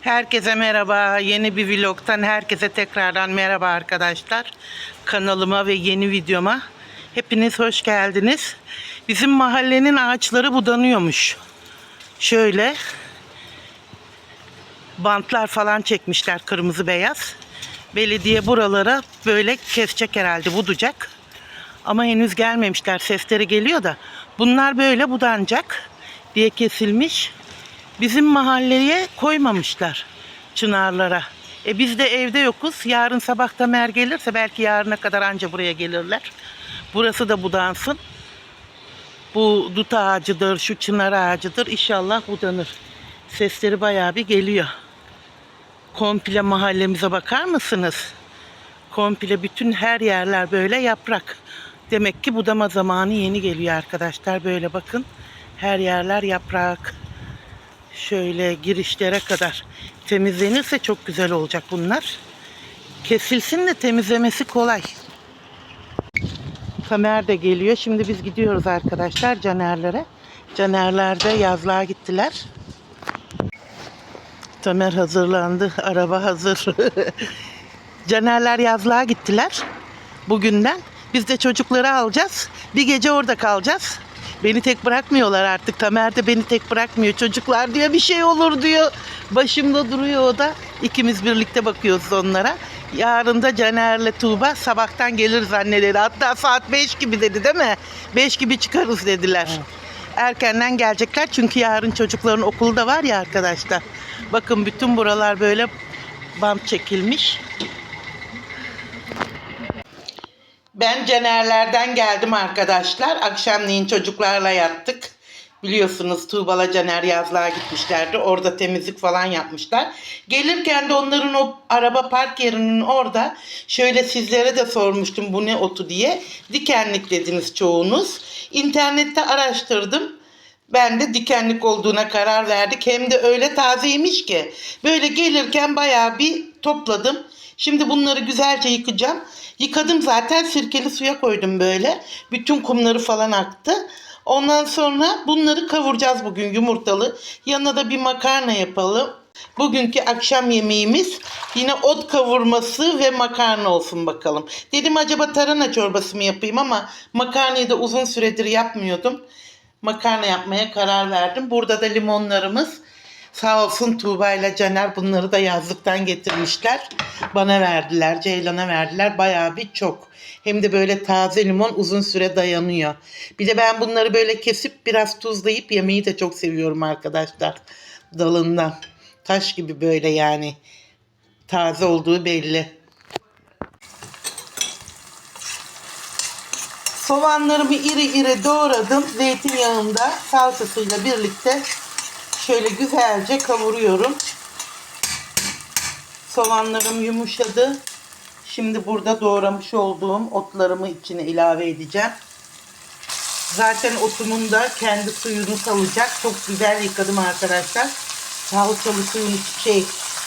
Herkese merhaba. Yeni bir vlogtan herkese tekrardan merhaba arkadaşlar. Kanalıma ve yeni videoma hepiniz hoş geldiniz. Bizim mahallenin ağaçları budanıyormuş. Şöyle bantlar falan çekmişler kırmızı beyaz. Belediye buralara böyle kesecek herhalde budacak. Ama henüz gelmemişler. Sesleri geliyor da. Bunlar böyle budanacak diye kesilmiş. Bizim mahalleye koymamışlar çınarlara. E biz de evde yokuz. Yarın sabah Tamer gelirse belki yarına kadar anca buraya gelirler. Burası da budansın. Bu dut ağacıdır, şu çınar ağacıdır. İnşallah budanır. Sesleri bayağı bir geliyor. Komple mahallemize bakar mısınız? Komple bütün her yerler böyle yaprak. Demek ki budama zamanı yeni geliyor arkadaşlar. Böyle bakın. Her yerler yaprak. Şöyle girişlere kadar temizlenirse çok güzel olacak bunlar. Kesilsin de temizlemesi kolay. Kamer de geliyor. Şimdi biz gidiyoruz arkadaşlar Canerlere. Canerler de yazlığa gittiler. Tamer hazırlandı. Araba hazır. Canerler yazlığa gittiler. Bugünden. Biz de çocukları alacağız. Bir gece orada kalacağız. Beni tek bırakmıyorlar artık. Tamer de beni tek bırakmıyor. Çocuklar diyor bir şey olur diyor. Başımda duruyor o da. İkimiz birlikte bakıyoruz onlara. Yarın da Caner'le Tuğba sabahtan gelir zanneleri. Hatta saat 5 gibi dedi değil mi? 5 gibi çıkarız dediler. Erkenden gelecekler çünkü yarın çocukların okulu da var ya arkadaşlar. Bakın bütün buralar böyle bant çekilmiş. Ben Canerlerden geldim arkadaşlar. Akşamleyin çocuklarla yattık. Biliyorsunuz Tuğbala Caner yazlığa gitmişlerdi. Orada temizlik falan yapmışlar. Gelirken de onların o araba park yerinin orada şöyle sizlere de sormuştum bu ne otu diye. Dikenlik dediniz çoğunuz. İnternette araştırdım. Ben de dikenlik olduğuna karar verdik. Hem de öyle tazeymiş ki. Böyle gelirken bayağı bir topladım. Şimdi bunları güzelce yıkayacağım. Yıkadım zaten sirkeli suya koydum böyle. Bütün kumları falan aktı. Ondan sonra bunları kavuracağız bugün yumurtalı. Yanına da bir makarna yapalım. Bugünkü akşam yemeğimiz yine ot kavurması ve makarna olsun bakalım. Dedim acaba tarhana çorbası mı yapayım ama makarnayı da uzun süredir yapmıyordum. Makarna yapmaya karar verdim. Burada da limonlarımız. Sağ olsun Tuğba ile Caner bunları da yazlıktan getirmişler. Bana verdiler, Ceylan'a verdiler. Bayağı bir çok. Hem de böyle taze limon uzun süre dayanıyor. Bir de ben bunları böyle kesip biraz tuzlayıp yemeyi de çok seviyorum arkadaşlar. Dalından. Taş gibi böyle yani. Taze olduğu belli. Soğanlarımı iri iri doğradım. Zeytinyağında salçasıyla birlikte şöyle güzelce kavuruyorum. Soğanlarım yumuşadı. Şimdi burada doğramış olduğum otlarımı içine ilave edeceğim. Zaten otumun da kendi suyunu salacak. Çok güzel yıkadım arkadaşlar. Salçalı suyun şey,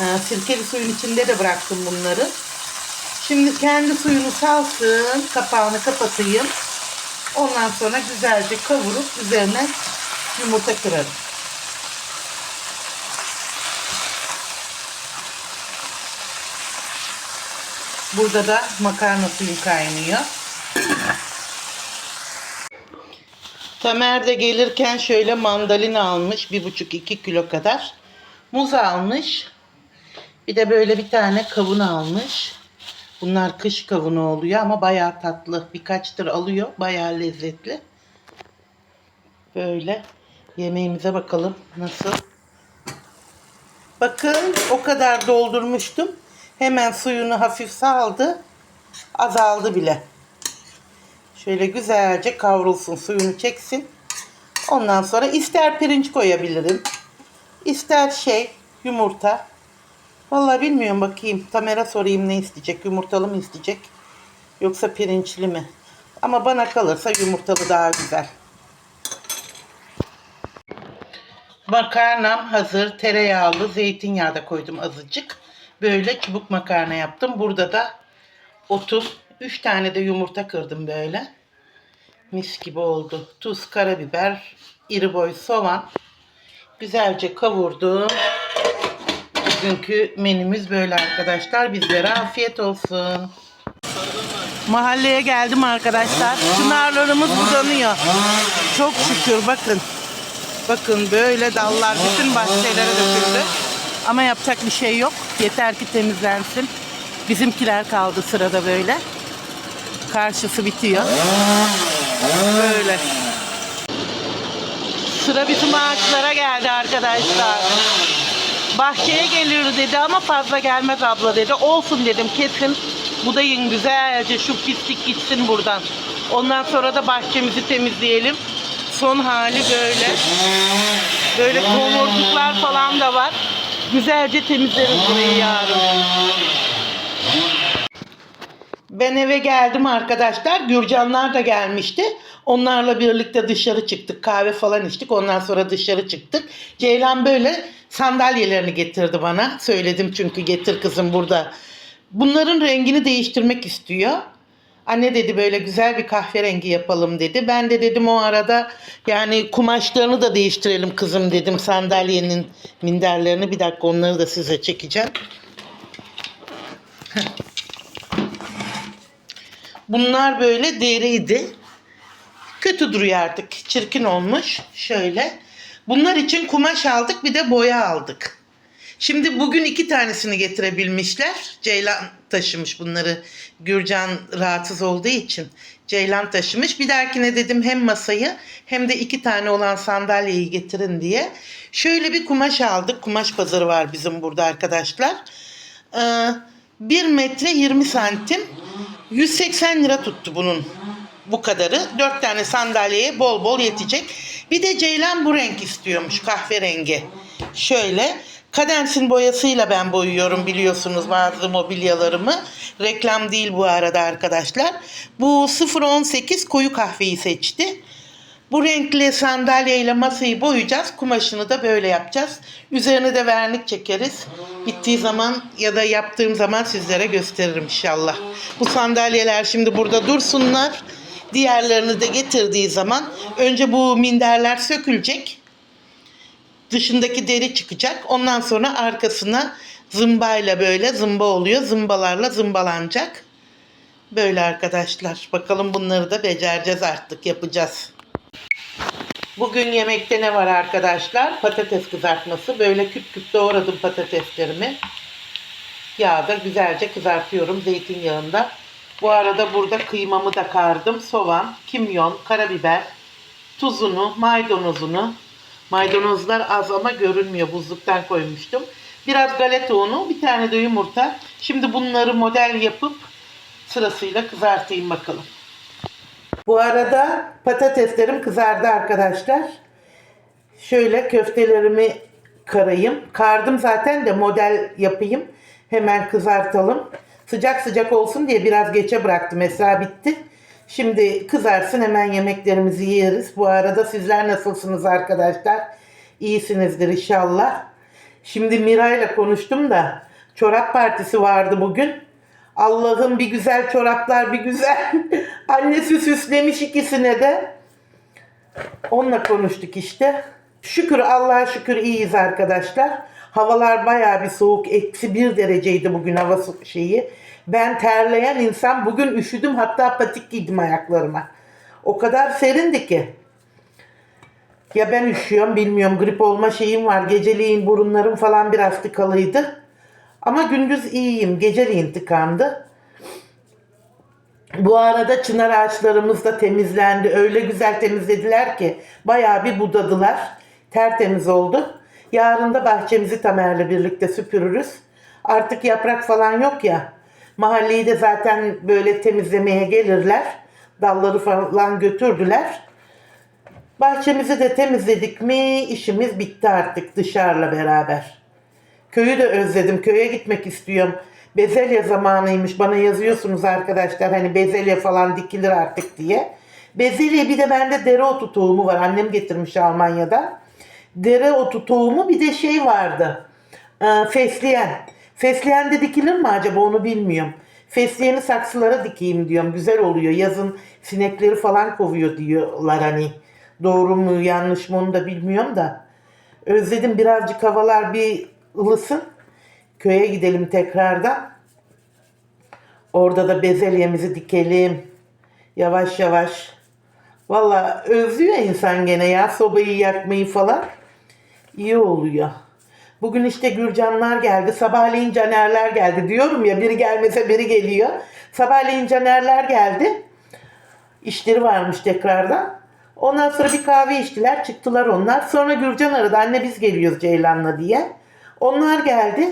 e, sirkeli suyun içinde de bıraktım bunları. Şimdi kendi suyunu salsın. Kapağını kapatayım. Ondan sonra güzelce kavurup üzerine yumurta kırarım. Burada da makarna suyu kaynıyor. Tamer de gelirken şöyle mandalina almış. Bir buçuk iki kilo kadar. Muz almış. Bir de böyle bir tane kavun almış. Bunlar kış kavunu oluyor ama bayağı tatlı. Birkaçtır alıyor. Bayağı lezzetli. Böyle yemeğimize bakalım nasıl. Bakın o kadar doldurmuştum. Hemen suyunu hafif saldı. Azaldı bile. Şöyle güzelce kavrulsun. Suyunu çeksin. Ondan sonra ister pirinç koyabilirim. ister şey yumurta. Vallahi bilmiyorum bakayım. Tamer'a sorayım ne isteyecek. Yumurtalı mı isteyecek? Yoksa pirinçli mi? Ama bana kalırsa yumurtalı daha güzel. Makarnam hazır. Tereyağlı, zeytinyağı da koydum azıcık. Böyle çubuk makarna yaptım. Burada da otum. 3 tane de yumurta kırdım böyle. Mis gibi oldu. Tuz, karabiber, iri boy soğan. Güzelce kavurdum. Bugünkü menümüz böyle arkadaşlar. Bizlere afiyet olsun. Mahalleye geldim arkadaşlar. Çınarlarımız budanıyor. Çok şükür bakın. Bakın böyle dallar bütün bahçelere döküldü. Ama yapacak bir şey yok. Yeter ki temizlensin. Bizimkiler kaldı sırada böyle. Karşısı bitiyor. Böyle. Sıra bizim ağaçlara geldi arkadaşlar. Bahçeye gelir dedi ama fazla gelmez abla dedi. Olsun dedim kesin budayın güzelce şu pislik gitsin buradan. Ondan sonra da bahçemizi temizleyelim. Son hali böyle. Böyle tomurcuklar falan da var. Güzelce temizleriz burayı yarın. Ben eve geldim arkadaşlar. Gürcanlar da gelmişti. Onlarla birlikte dışarı çıktık. Kahve falan içtik. Ondan sonra dışarı çıktık. Ceylan böyle sandalyelerini getirdi bana. Söyledim çünkü getir kızım burada. Bunların rengini değiştirmek istiyor. Anne dedi böyle güzel bir kahverengi yapalım dedi. Ben de dedim o arada yani kumaşlarını da değiştirelim kızım dedim sandalyenin minderlerini. Bir dakika onları da size çekeceğim. Bunlar böyle deriydi. Kötü duruyor artık. Çirkin olmuş. Şöyle. Bunlar için kumaş aldık bir de boya aldık. Şimdi bugün iki tanesini getirebilmişler. Ceylan taşımış bunları. Gürcan rahatsız olduğu için. Ceylan taşımış. Bir dahakine dedim hem masayı hem de iki tane olan sandalyeyi getirin diye. Şöyle bir kumaş aldık. Kumaş pazarı var bizim burada arkadaşlar. Ee, 1 metre 20 santim 180 lira tuttu bunun bu kadarı. 4 tane sandalyeye bol bol yetecek. Bir de Ceylan bu renk istiyormuş kahverengi. Şöyle Kadens'in boyasıyla ben boyuyorum biliyorsunuz bazı mobilyalarımı. Reklam değil bu arada arkadaşlar. Bu 018 koyu kahveyi seçti. Bu renkli sandalyeyle masayı boyayacağız. Kumaşını da böyle yapacağız. Üzerine de vernik çekeriz. Bittiği zaman ya da yaptığım zaman sizlere gösteririm inşallah. Bu sandalyeler şimdi burada dursunlar. Diğerlerini de getirdiği zaman önce bu minderler sökülecek. Dışındaki deri çıkacak. Ondan sonra arkasına zımbayla böyle zımba oluyor. Zımbalarla zımbalanacak. Böyle arkadaşlar. Bakalım bunları da becereceğiz artık. Yapacağız. Bugün yemekte ne var arkadaşlar? Patates kızartması. Böyle küp küp doğradım patateslerimi. Yağda güzelce kızartıyorum zeytinyağında. Bu arada burada kıymamı da kardım. Soğan, kimyon, karabiber, tuzunu, maydanozunu. Maydanozlar az ama görünmüyor. Buzluktan koymuştum. Biraz galeta unu, bir tane de yumurta. Şimdi bunları model yapıp sırasıyla kızartayım bakalım. Bu arada patateslerim kızardı arkadaşlar. Şöyle köftelerimi karayım. Kardım zaten de model yapayım. Hemen kızartalım. Sıcak sıcak olsun diye biraz geçe bıraktım. Mesela bitti. Şimdi kızarsın hemen yemeklerimizi yeriz. Bu arada sizler nasılsınız arkadaşlar? İyisinizdir inşallah. Şimdi Miray'la konuştum da çorap partisi vardı bugün. Allah'ım bir güzel çoraplar bir güzel. Annesi süslemiş ikisine de. Onunla konuştuk işte. Şükür Allah'a şükür iyiyiz arkadaşlar. Havalar bayağı bir soğuk. Eksi bir dereceydi bugün hava şeyi. Ben terleyen insan bugün üşüdüm hatta patik giydim ayaklarıma. O kadar serindi ki. Ya ben üşüyorum bilmiyorum grip olma şeyim var. Geceliğin burunlarım falan biraz tıkalıydı. Ama gündüz iyiyim. Geceliğin tıkandı. Bu arada çınar ağaçlarımız da temizlendi. Öyle güzel temizlediler ki bayağı bir budadılar. Tertemiz oldu. Yarın da bahçemizi Tamer'le birlikte süpürürüz. Artık yaprak falan yok ya. Mahalleyi de zaten böyle temizlemeye gelirler. Dalları falan götürdüler. Bahçemizi de temizledik mi işimiz bitti artık dışarıla beraber. Köyü de özledim. Köye gitmek istiyorum. Bezelye zamanıymış. Bana yazıyorsunuz arkadaşlar hani bezelye falan dikilir artık diye. Bezelye bir de bende dereotu tohumu var. Annem getirmiş Almanya'dan. Dereotu tohumu bir de şey vardı. Ee, fesleğen. Fesleğen de dikilir mi acaba onu bilmiyorum. Fesleğeni saksılara dikeyim diyorum. Güzel oluyor. Yazın sinekleri falan kovuyor diyorlar hani. Doğru mu yanlış mı onu da bilmiyorum da. Özledim birazcık havalar bir ılısın. Köye gidelim tekrardan. Orada da bezelyemizi dikelim. Yavaş yavaş. Valla özlüyor insan gene ya sobayı yakmayı falan. İyi oluyor. Bugün işte Gürcanlar geldi. Sabahleyin Canerler geldi. Diyorum ya biri gelmese biri geliyor. Sabahleyin Canerler geldi. İşleri varmış tekrardan. Ondan sonra bir kahve içtiler. Çıktılar onlar. Sonra Gürcan aradı. Anne biz geliyoruz Ceylan'la diye. Onlar geldi.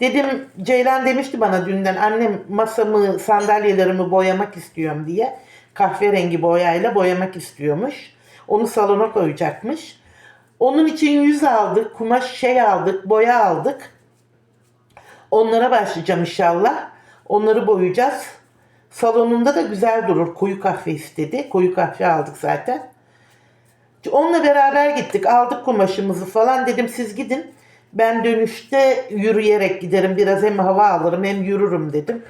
Dedim Ceylan demişti bana dünden annem masamı sandalyelerimi boyamak istiyorum diye. Kahverengi boyayla boyamak istiyormuş. Onu salona koyacakmış. Onun için yüz aldık, kumaş şey aldık, boya aldık. Onlara başlayacağım inşallah. Onları boyayacağız. Salonunda da güzel durur. Koyu kahve istedi. Koyu kahve aldık zaten. Onunla beraber gittik. Aldık kumaşımızı falan. Dedim siz gidin. Ben dönüşte yürüyerek giderim. Biraz hem hava alırım hem yürürüm dedim.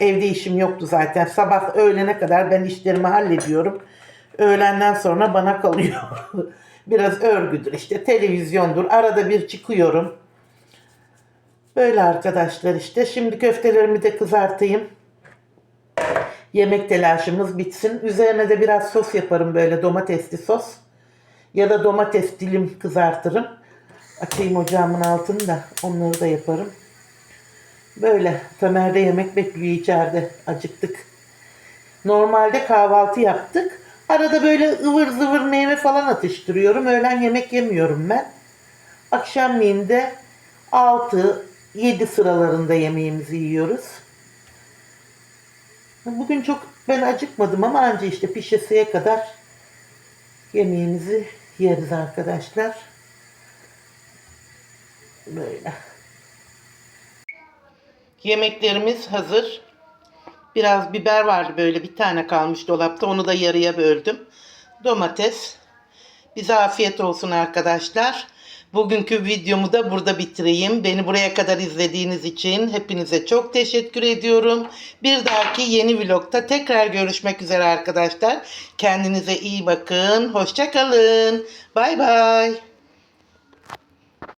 Evde işim yoktu zaten. Sabah öğlene kadar ben işlerimi hallediyorum. Öğlenden sonra bana kalıyor. Biraz örgüdür işte televizyondur. Arada bir çıkıyorum. Böyle arkadaşlar işte. Şimdi köftelerimi de kızartayım. Yemek telaşımız bitsin. Üzerine de biraz sos yaparım böyle domatesli sos. Ya da domates dilim kızartırım. Açayım ocağımın altını da onları da yaparım. Böyle Tamer'de yemek bekliyor içeride. Acıktık. Normalde kahvaltı yaptık. Arada böyle ıvır zıvır meyve falan atıştırıyorum. Öğlen yemek yemiyorum ben. Akşamleyin de 6-7 sıralarında yemeğimizi yiyoruz. Bugün çok ben acıkmadım ama anca işte pişesiye kadar yemeğimizi yeriz arkadaşlar. Böyle. Yemeklerimiz hazır. Biraz biber vardı böyle bir tane kalmış dolapta. Onu da yarıya böldüm. Domates. Bize afiyet olsun arkadaşlar. Bugünkü videomu da burada bitireyim. Beni buraya kadar izlediğiniz için hepinize çok teşekkür ediyorum. Bir dahaki yeni vlogta tekrar görüşmek üzere arkadaşlar. Kendinize iyi bakın. Hoşçakalın. Bay bay.